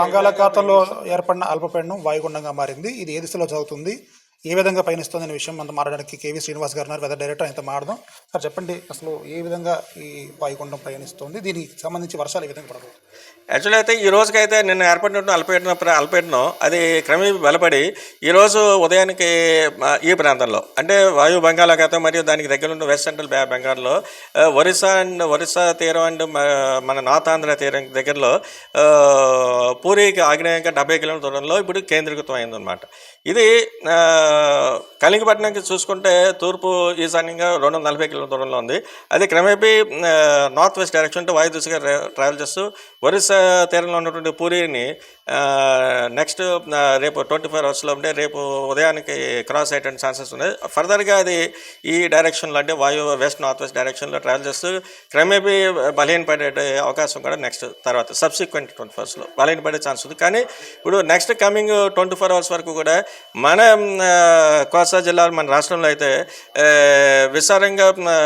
బంగాళాఖాతంలో ఏర్పడిన అల్పపీడనం వాయుగుండంగా మారింది. ఇది ఏ దిశలో చదువుతుంది ఏ విధంగా పయనిస్తుంది అనే విషయం మనం మాట్లాడడానికి కేవీ శ్రీనివాస్ గారు ఉన్నారు. వెదర్ డైరెక్టర్ ఆయనతో మాట్లాడదాం. సార్ చెప్పండి అసలు ఏ విధంగా ఈ వాయుగుండం పయనిస్తుంది? దీనికి సంబంధించి వర్షాలు ఏ విధంగా పడవు యాక్చువల్లీ అయితే ఈ రోజుకైతే నిన్న ఏర్పడినట్టు అల్పపీడనం ప్ర- అల్పపీడనం అది క్రమేపీ బలపడి ఈరోజు ఉదయానికి ఈ ప్రాంతంలో అంటే వాయు బంగాళాఖాతం మరియు దానికి దగ్గర ఉన్న వెస్ట్ సెంట్రల్ బెంగాల్లో ఒరిస్సా అండ్ ఒరిస్సా తీరం అండ్ మన నార్త్ ఆంధ్ర తీరం దగ్గరలో పూరికి ఆగ్నేయంగా డెబ్బై కిలోమీటర్ దూరంలో ఇప్పుడు కేంద్రీకృతం అయిందనమాట ఇది కలింగపట్నంకి చూసుకుంటే తూర్పు ఈశాన్యంగా రెండు వందల నలభై కిలోమీటర్ దూరంలో ఉంది. అది క్రమేపీ నార్త్ వెస్ట్ డైరెక్షన్ వాయు దిశగా ట్రావెల్ చేస్తూ ఒరిస్సా తీరంలో ఉన్నటువంటి పూరిని నెక్స్ట్ రేపు ట్వంటీ ఫోర్ అవర్స్లో ఉంటే రేపు ఉదయానికి క్రాస్ అయ్యేటువంటి ఛాన్సెస్ ఉన్నాయి. ఫర్దర్గా అది ఈ డైరెక్షన్లో అంటే వాయు వెస్ట్ నార్త్ వెస్ట్ డైరెక్షన్లో ట్రావెల్ చేస్తూ క్రమేపీ బలహీన పడే అవకాశం కూడా నెక్స్ట్ తర్వాత సబ్సిక్వెంట్ ట్వంటీ అవర్స్లో బలహీన పడే ఛాన్స్ ఉంది. కానీ ఇప్పుడు next coming twenty four hours వరకు కూడా మన కోస్తా జిల్లాలో మన రాష్ట్రంలో అయితే విస్తారంగా ఆ,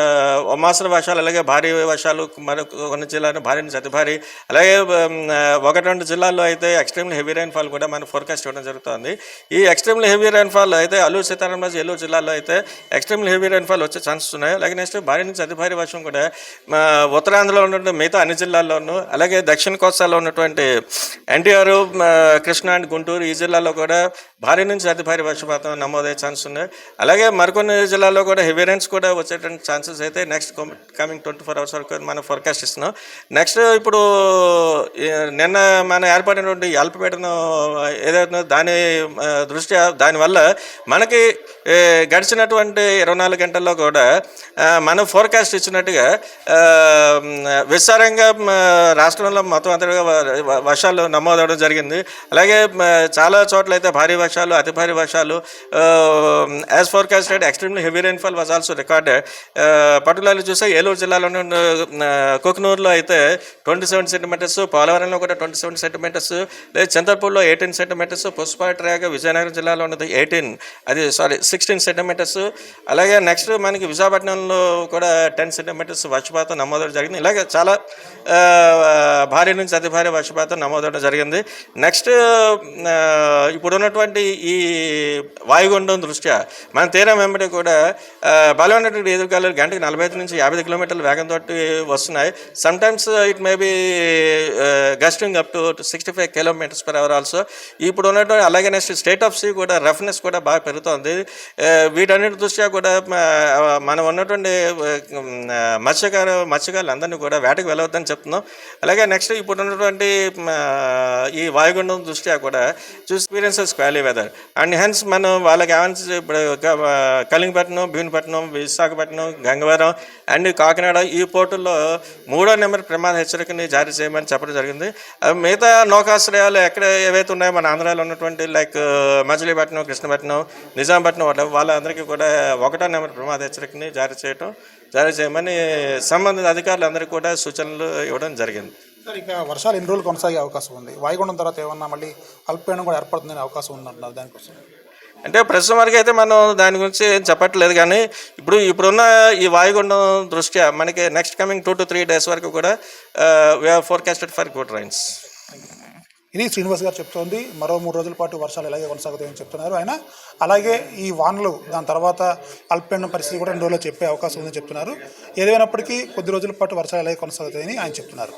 వర్షాలు అలాగే భారీ వర్షాలు మరి కొన్ని జిల్లాలో భారీ నుంచి అతి భారీ అలాగే అలాగే ఒకటి రెండు జిల్లాల్లో అయితే ఎక్స్ట్రీమ్లీ హెవీ రైన్ఫాల్ కూడా మనం ఫోర్కాస్ట్ ఇవ్వడం జరుగుతుంది. ఈ ఎక్స్ట్రీమ్లీ హెవీ రైన్ఫాల్ అయితే అల్లూరు సీతారామరాజు ఏలూరు జిల్లాలో అయితే ఎక్స్ట్రీమ్లీ హెవీ రైన్ఫాల్ వచ్చే ఛాన్సెస్ ఉన్నాయి. అలాగే నెక్స్ట్ భారీ నుంచి అతి భారీ వర్షం కూడా మా ఉత్తరాంధ్రలో ఉన్నటువంటి మిగతా అన్ని జిల్లాల్లోనూ అలాగే దక్షిణ కోస్తాలో ఉన్నటువంటి ఎన్టీఆర్ కృష్ణా అండ్ గుంటూరు ఈ జిల్లాలో కూడా భారీ నుంచి అతి భారీ వర్షపాతం నమోదయ్యే ఛాన్స్ ఉన్నాయి. అలాగే మరికొన్ని జిల్లాల్లో కూడా హెవీ రైన్స్ కూడా వచ్చేటువంటి ఛాన్సెస్ అయితే next coming twenty four hours వరకు మనం ఫోర్కాస్ట్ ఇస్తున్నాం. నెక్స్ట్ ఇప్పుడు నిన్న మన ఏర్పడినటువంటి ఈ అల్పపీడనం ఏదైతే దాని దృష్ట్యా దానివల్ల మనకి గడిచినటువంటి ఇరవై నాలుగు గంటల్లో కూడా మనం ఫోర్కాస్ట్ ఇచ్చినట్టుగా విస్తారంగా రాష్ట్రంలో మొత్తం అంతగా వర్షాలు నమోదవడం జరిగింది. అలాగే చాలా చోట్ల అయితే భారీ వర్షాలు అతి భారీ వర్షాలు as forecasted extremely heavy rainfall was also recorded particularly చూస్తే ఏలూరు జిల్లాలోని కుక్నూరులో అయితే ట్వంటీ సెవెన్ సెంటీమీటర్స్ పోలవరంలో కూడా ట్వంటీ సెవెన్ సెంటీమీటర్స్ లేదు చంద్రపూర్లో ఎయిటీన్ సెంటీమీటర్స్ పుష్పాట్రాగా విజయనగరం జిల్లాలో ఉన్నది ఎయిటీన్. అది సారీ సిక్స్టీన్ సెంటీమీటర్స్. అలాగే నెక్స్ట్ మనకి విశాఖపట్నంలో కూడా టెన్ సెంటీమీటర్స్ వర్షపాతం నమోదవడం జరిగింది. ఇలాగే చాలా భారీ నుంచి అతి భారీ వర్షపాతం నమోదవడం జరిగింది. నెక్స్ట్ ఇప్పుడున్నటువంటి ఈ వాయుగుండం దృష్ట్యా మన తీరం వెంబడి కూడా బలమైనటువంటి ఎదురుగాలు గంటకి నలభై ఐదు నుంచి యాభై కిలోమీటర్ల వేగంతో వస్తున్నాయి. Sometimes it may be gusting up to sixty five kilometers per hour also ఇప్పుడు ఉన్నటువంటి అలాగే నెక్స్ట్ స్టేట్ ఆఫ్ సీ కూడా రఫ్నెస్ కూడా బాగా పెరుగుతుంది. వీటన్నిటి దృష్ట్యా కూడా మనం ఉన్నటువంటి మత్స్యకార మత్స్యకారు మత్స్యకారులు అందరినీ కూడా వేటకు వెళ్ళవద్దని చెప్తున్నాం. అలాగే నెక్స్ట్ ఇప్పుడు ఉన్నటువంటి ఈ వాయుగుండం దృష్ట్యా కూడా experiences squally weather and hence మనం వాళ్ళకి ఏమైనా ఇప్పుడు కలింగపట్నం కళింగపట్నం భీమపట్నం విశాఖపట్నం గంగవరం అండ్ కాకినాడ ఈ పోర్టుల్లో మూడో నెంబర్ ప్రమాద హెచ్చరికని జారీ చేయమని చెప్పడం జరిగింది. మిగతా నౌకాశ్రయాలు ఎక్కడ ఏవైతే ఉన్నాయో మన ఆంధ్రాలో ఉన్నటువంటి లైక్ మజిలీపట్నం కృష్ణపట్నం నిజాంపట్నం వాళ్ళ వాళ్ళందరికీ కూడా ఒకటో నెంబర్ ప్రమాద హెచ్చరికని జారీ చేయటం జారీ చేయమని సంబంధిత అధికారులందరికీ కూడా సూచనలు ఇవ్వడం జరిగింది. సార్ ఇక వర్షాలు ఎన్ని రోజులు కొనసాగే అవకాశం ఉంది? వాయుగుండం తర్వాత ఏమన్నా మళ్ళీ అల్పపీడనం కూడా ఏర్పడుతుందనే అవకాశం ఉందంటున్నారు దానికోసం. అంటే ప్రస్తుతం వరకు అయితే మనం దాని గురించి ఏం చెప్పట్లేదు కానీ ఇప్పుడు ఇప్పుడున్న ఈ వాయుగుండం దృష్ట్యా మనకి next coming two to three days వరకు కూడా we are forecasted for good rains ఇది శ్రీనివాస్ గారు చెప్తోంది. మరో మూడు రోజుల పాటు వర్షాలు ఇలాగే కొనసాగుతాయని చెప్తున్నారు ఆయన. అలాగే ఈ వానలు దాని తర్వాత అల్పపీడనం పరిస్థితి కూడా రెండు రోజుల్లో చెప్పే అవకాశం ఉందని చెప్తున్నారు. ఏదైనప్పటికీ కొద్ది రోజుల పాటు వర్షాలు ఇలాగే కొనసాగుతాయని ఆయన చెప్తున్నారు.